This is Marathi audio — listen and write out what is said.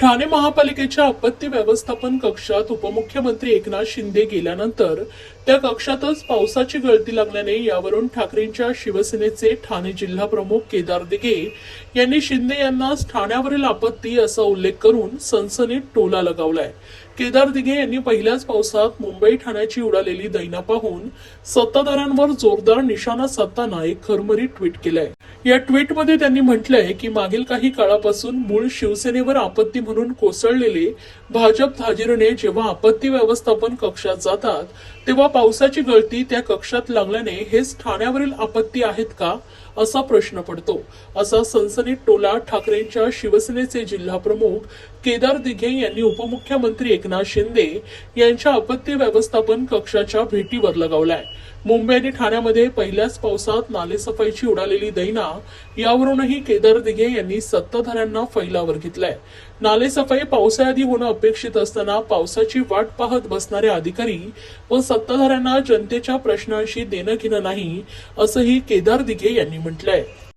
ठाणे महापालिकेच्या आपत्ती व्यवस्थापन कक्षात उपमुख्यमंत्री एकनाथ शिंदे गेल्यानंतर त्या कक्षातच पावसाची गळती लागल्याने यावरून ठाकरेंच्या शिवसेनेचे ठाणे जिल्हा प्रमुख केदार दिघे यांनी शिंदे यांना ठाण्यावरील आपत्ती असा उल्लेख करून सनसनीत टोला लगावलाय. केदार दिघे यांनी पहिल्याच पावसात मुंबई ठाण्याची उडालेली दैना पाहून सत्ताधाऱ्यांवर जोरदार निशाणा साधताना एक खरमरी ट्विट केलंय. या ट्विटमध्ये त्यांनी म्हटलंय की मागील काही काळापासून मूळ शिवसेनेवर आपत्ती म्हणून कोसळलेले भाजप धाजिरणे जेव्हा आपत्ती व्यवस्थापन कक्षात जातात तेव्हा पावसाची गळती त्या कक्षात लागल्याने हेच ठाण्यावरील आपत्ती आहेत का असा प्रश्न पडतो. असा सनसनीत टोला ठाकरेंच्या शिवसेनेचे जिल्हा प्रमुख केदार दिघे यांनी उपमुख्यमंत्री एकनाथ शिंदे यांच्या आपत्ती व्यवस्थापन कक्षाच्या भेटीवर लगावलाय. मुंबई आणि ठाण्यामध्ये पहिल्याच पावसात नालेसफाईची उडालेली दैना यावरूनही केदार दिघे यांनी सत्ताधाऱ्यांना फैलावर घेतलाय. नालेसफाई पावसाआधी होणं अपेक्षित असताना पावसाची वाट पाहत बसणारे अधिकारी व सत्ताधाऱ्यांना जनतेच्या प्रश्नांशी देणं घेणं नाही असंही केदार दिघे यांनी म्हटलंय.